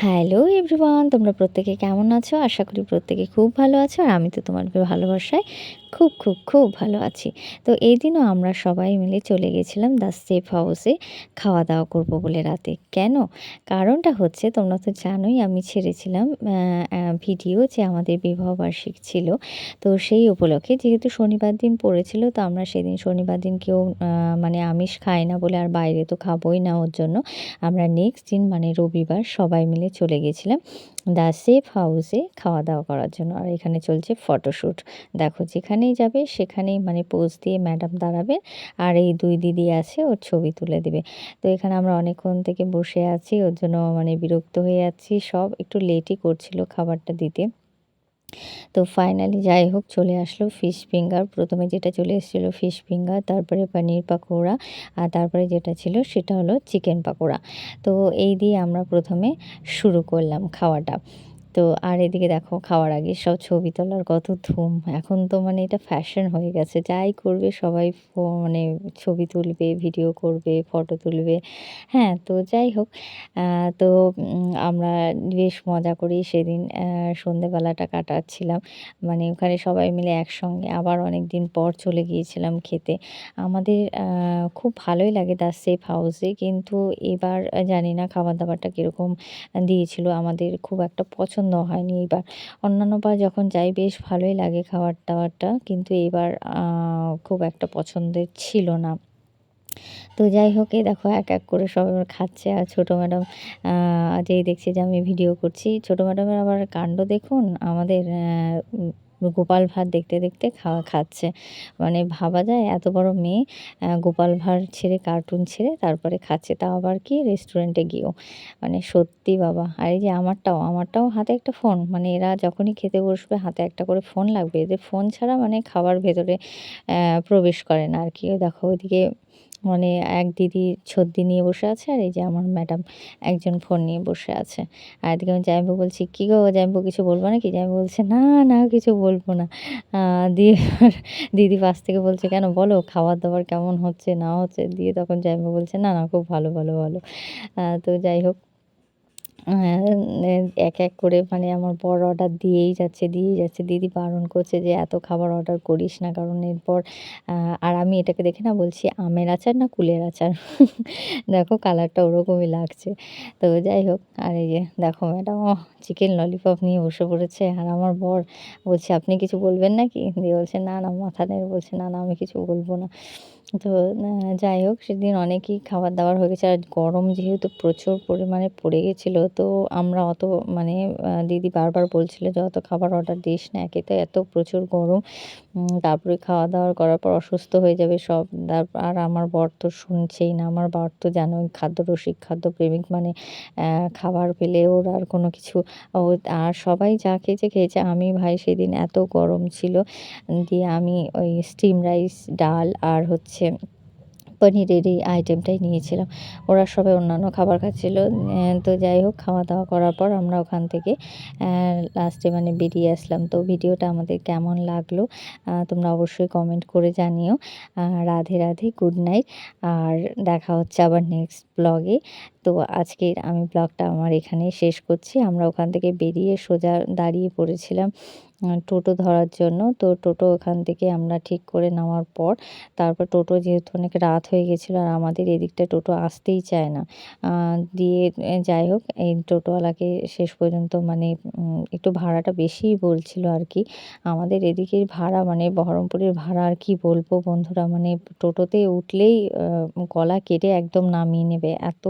Hello everyone, তোমরা প্রত্যেকে কেমন আছো? আশা করি প্রত্যেকে খুব ভালো আছো, আর আমি তো তোমার ভালোবাসায় খুব খুব খুব ভালো আছি। তো এই দিনও আমরা সবাই মিলে চলে গেছিলাম দ্য সেফ হাউসে খাওয়া দাওয়া করব বলে রাতে। কেন? কারণটা হচ্ছে, তোমরা তো জানোই আমি ছেড়েছিলাম ভিডিও যে আমাদের বিবাহবার্ষিক ছিল। তো সেই উপলক্ষে যেহেতু শনিবার দিন পড়েছিল, তো আমরা সেদিন শনিবার দিন কেউ মানে আমিষ খাই না বলে আর বাইরে তো খাবোই না, ওর জন্য আমরা নেক্সট দিন মানে রবিবার সবাই মিলে চলে গেছিলাম। দ্য সেফ হাউসে খাওয়া দাওয়া করার জন্য। আর এখানে চলছে ফটোশ্যুট দেখো, যেখানেই যাবে সেখানেই মানে পোজ দিয়ে ম্যাডাম দাঁড়াবে আর এই দুই দিদি আছে, ওর ছবি তুলে দিবে। তো এখানে আমরা অনেকক্ষণ থেকে বসে আছি, ওর জন্য মানে বিরক্ত হয়ে যাচ্ছি। সব একটু লেটই করছিল খাবারটা দিতে। তো ফাইনালি যাই হোক, চলে আসলো ফিশ ফিঙ্গার প্রথমে যেটা চলে এসেছিল ফিশ ফিঙ্গার তারপরে পানির পাকোড়া আর তারপরে যেটা ছিল সেটা হলো চিকেন পাকোড়া তো এই দিয়ে আমরা প্রথমে শুরু করলাম খাওয়াটা। তো আর এদিকে দেখো খাওয়ার আগে সব ছবি তোলার কত ধুম। এখন তো মানে এটা ফ্যাশন হয়ে গেছে। যাই করবে সবাই মানে ছবি তুলবে ভিডিও করবে ফটো তুলবে। হ্যাঁ তো যাই হোক তো আমরা বেশ মজা করি সেদিন সন্ধেবেলাটা কাটাচ্ছিলাম। মানে ওখানে সবাই মিলে একসঙ্গে আবার অনেক দিন পর চলে গিয়েছিলাম খেতে। আমাদের খুব ভালোই লাগে দ্য সেফ হাউসে কিন্তু এবার জানি না খাবার দাবারটা কীরকম দিয়েছিল। আমাদের খুব একটা পছন্দ পছন্দ হয়নি। এবার অন্যান্যবার যখন যাই, বেশ ভালোই লাগে খাবার দাবারটা। কিন্তু এবার খুব একটা পছন্দের ছিল না। তো যাই হোক, এই দেখো, এক এক করে সব খাচ্ছে। আর ছোটো ম্যাডাম যেই দেখছে যে আমি ভিডিও করছি, ছোটো ম্যাডামের আবার কাণ্ড দেখুন। আমাদের গোপাল ভাঁড় দেখতে দেখতে খাওয়া খাচ্ছে। মানে ভাবা যায় এত বড় মেয়ে গোপাল ভাঁড় ছেড়ে কার্টুন ছেড়ে তারপরে খাচ্ছে। তাও আবার কি রেস্টুরেন্টে গিয়েও। মানে সত্যি বাবা। আর এই যে আমারটাও আমারটাও হাতে একটা ফোন মানে এরা যখনই খেতে বসবে, হাতে একটা করে ফোন লাগবে। এদের ফোন ছাড়া মানে খাবার ভেতরে প্রবেশ করে না আর কি। দেখো, ওইদিকে মানে এক দিদি ছদ্দি নিয়ে বসে আছে আর এই যে আমার ম্যাডাম একজন ফোন নিয়ে বসে আছে। আর এদিকে আমি জামাইবাবু বলছি, কী গো জামাইবাবু, কিছু বলব না কি জামাইবাবু বলছে, না না, কিছু বলব না। দিয়ে দিদি পাশ থেকে বলছে, কেন বলো খাবার দাবার কেমন হচ্ছে, না হচ্ছে? দিয়ে তখন জামাইবাবু বলছে, না না, খুব ভালো ভালো ভালো। তো যাই হোক এক এক করে মানে আমার বর অর্ডার দিয়েই যাচ্ছে দিয়েই যাচ্ছে। দিদি বারণ করছে যে, এত খাবার অর্ডার করিস না। কারণ এরপর আর আমি এটাকে দেখে না বলছি, আমের আচার না কুলের আচার? দেখো কালারটা ওরকমই লাগছে। তো যাই হোক, আর এই যে, দেখো ম্যাডাম ও চিকেন ললিপপ নিয়ে বসে পড়েছে। আর আমার বর বলছে, আপনি কিছু বলবেন নাকি? দিয়ে বলছে, না না, মাথা নেড়ে বলছে, না না, আমি কিছু বলব না। তো যাই হোক, সেদিন অনেকই খাবার দাবার হয়ে গেছে। আর গরম যেহেতু প্রচুর পরিমাণে পড়ে গেছিল, তো আমরা অত মানে দিদি বারবার বলছিল যে, অত খাবার অর্ডার দিস না একে তো এত প্রচুর গরম। তারপরে খাওয়া দাওয়া করার পর অসুস্থ হয়ে যাবে সব। আর আমার বর তো শুনছেই না। আমার বর তো জানোই খাদ্যরসিক খাদ্যপ্রেমিক মানে খাবার পেলে ওর আর কোনো কিছু আর সবাই যা খেয়েছে খেয়েছে। আমি ভাই সেদিন এত গরম ছিল দিয়ে আমি ওই স্টিম রাইস ডাল আর হচ্ছে পনিরের এই আইটেমটাই নিয়েছিলাম। ওরা সবাই অন্যান্য খাবার খাচ্ছিল। তো যাই হোক খাওয়া দাওয়া করার পর আমরা ওখান থেকে লাস্টে মানে বেরিয়ে আসলাম। তো ভিডিওটা আমাদের কেমন লাগল তোমরা অবশ্যই কমেন্ট করে জানিও। রাধে রাধে গুড নাইট আর দেখা হচ্ছে আবার নেক্সট ব্লগে তো আজকের আমি ব্লগটা আমার এখানেই শেষ করছি। আমরা ওখান থেকে বেরিয়ে সোজা দাঁড়িয়ে পড়েছিলাম টোটো ধরার জন্য। তো টোটো ওখান থেকে আমরা ঠিক করে নেওয়ার পর, তারপর টোটো যেহেতু অনেক রাত হয়ে গেছিল আর আমাদের এদিকটা টোটো আসতেই চায় না। দিয়ে যাই হোক, এই টোটোওয়ালাকে শেষ পর্যন্ত মানে একটু ভাড়াটা বেশিই বলছিল আর কি। আমাদের এদিকের ভাড়া মানে বহরমপুরের ভাড়া আর কি বলব বন্ধুরা? মানে টোটোতে উঠলেই গলা কেটে একদম নামিয়ে নেবে। এত